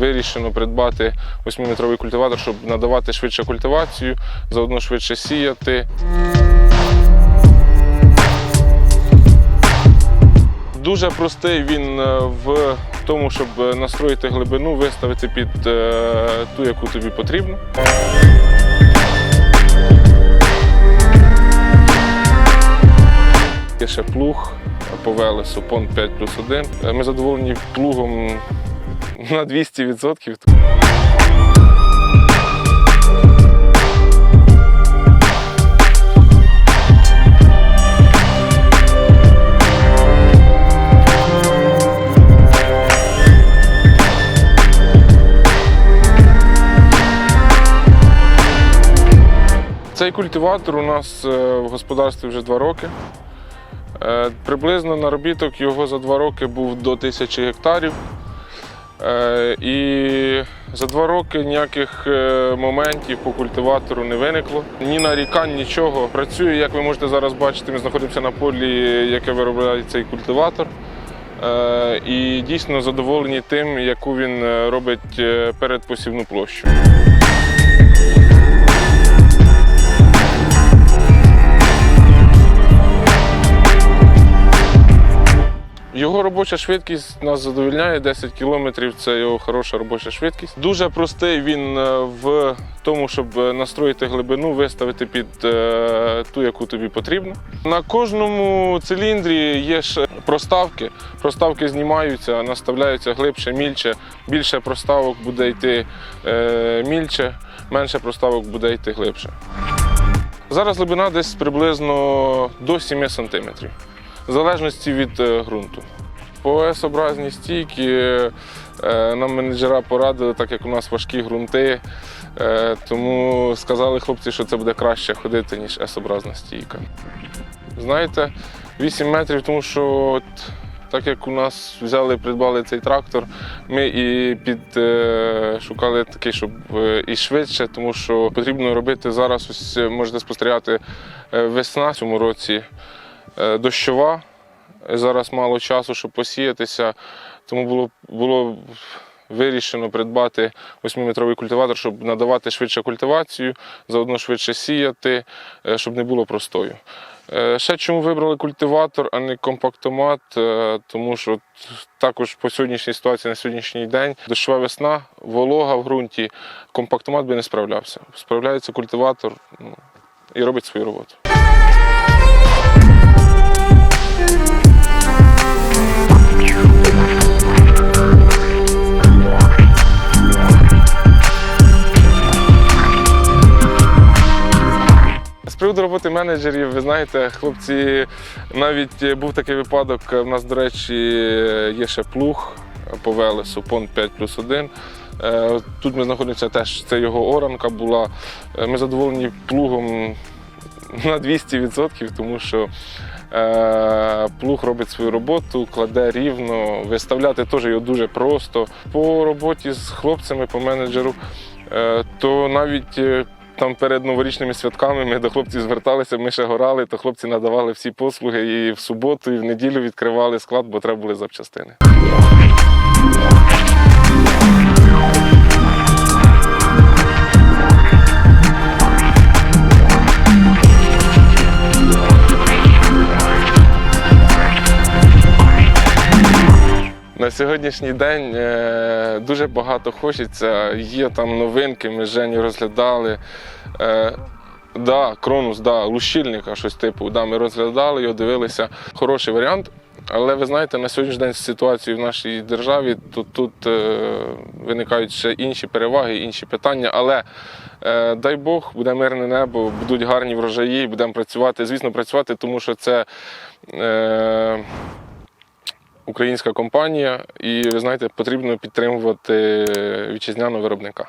вирішено придбати 8-метровий культиватор, щоб надавати швидше культивацію, заодно швидше сіяти. Дуже простий він е, в тому, щоб настроїти глибину, виставити під е, ту, яку тобі потрібно. Є ще плуг по велесу, пон 5 плюс 1. Ми задоволені плугом на 200%. Цей культиватор у нас е, в господарстві вже два роки. Е, Приблизно наробіток його за два роки був до тисячі гектарів. Е, І за два роки ніяких е, моментів по культиватору не виникло. Ні нарікань, нічого. Працює, як ви можете зараз бачити, ми знаходимося на полі, яке виробляє цей культиватор. Е, І дійсно задоволені тим, яку він робить передпосівну площу. Робоча швидкість нас задовільняє 10 кілометрів. Це його хороша робоча швидкість. Дуже простий він е, в тому, щоб настроїти глибину, виставити під е, ту, яку тобі потрібно. На кожному циліндрі є ж проставки. Проставки знімаються, наставляються глибше, мільче. Більше проставок буде йти е, мільче, менше проставок буде йти глибше. Зараз глибина десь приблизно до 7 сантиметрів в залежності від е, ґрунту. По С-образній стійки е, нам менеджера порадили, так як у нас важкі ґрунти, е, тому сказали хлопці, що це буде краще ходити, ніж С-образна стійка. Знаєте, 8 метрів, тому що от, так як у нас взяли, придбали цей трактор, ми і під е, шукали такий, щоб і швидше, тому що потрібно робити зараз. Ось можете спостерігати весна в цьому році дощова. Зараз мало часу, щоб посіятися, тому було, було вирішено придбати 8-метровий культиватор, щоб надавати швидше культивацію, заодно швидше сіяти, е, щоб не було простою. Е, Ще чому вибрали культиватор, а не компактомат, е, тому що також по сьогоднішній ситуації на сьогоднішній день дощова весна, волога в ґрунті, компактомат би не справлявся. Справляється культиватор ну, і робить свою роботу. З роботи менеджерів, ви знаєте, хлопці, навіть був такий випадок. У нас, до речі, є ще плуг по велесу, пон 5 плюс 1. Е, Тут ми знаходимося теж, це його оранка була. Е, Ми задоволені плугом на 200%, тому що е, плуг робить свою роботу, кладе рівно, виставляти теж його дуже просто. По роботі з хлопцями, по менеджеру, то навіть там перед новорічними святками ми до хлопців зверталися, ми ще горали, то хлопці надавали всі послуги і в суботу, і в неділю відкривали склад, бо треба були запчастини. На сьогоднішній день е, дуже багато хочеться. Є там новинки, ми з Женю розглядали. Е, да, Кронус, да, лущильника, щось типу. Да, ми розглядали його, дивилися. Хороший варіант. Але ви знаєте, на сьогоднішній день ситуацію в нашій державі тут, тут е, виникають ще інші переваги, інші питання. Але е, дай Бог, буде мирне небо, будуть гарні врожаї, будемо працювати. Звісно, працювати, тому що це. Е, українська компанія, і ви знаєте, потрібно підтримувати вітчизняного виробника.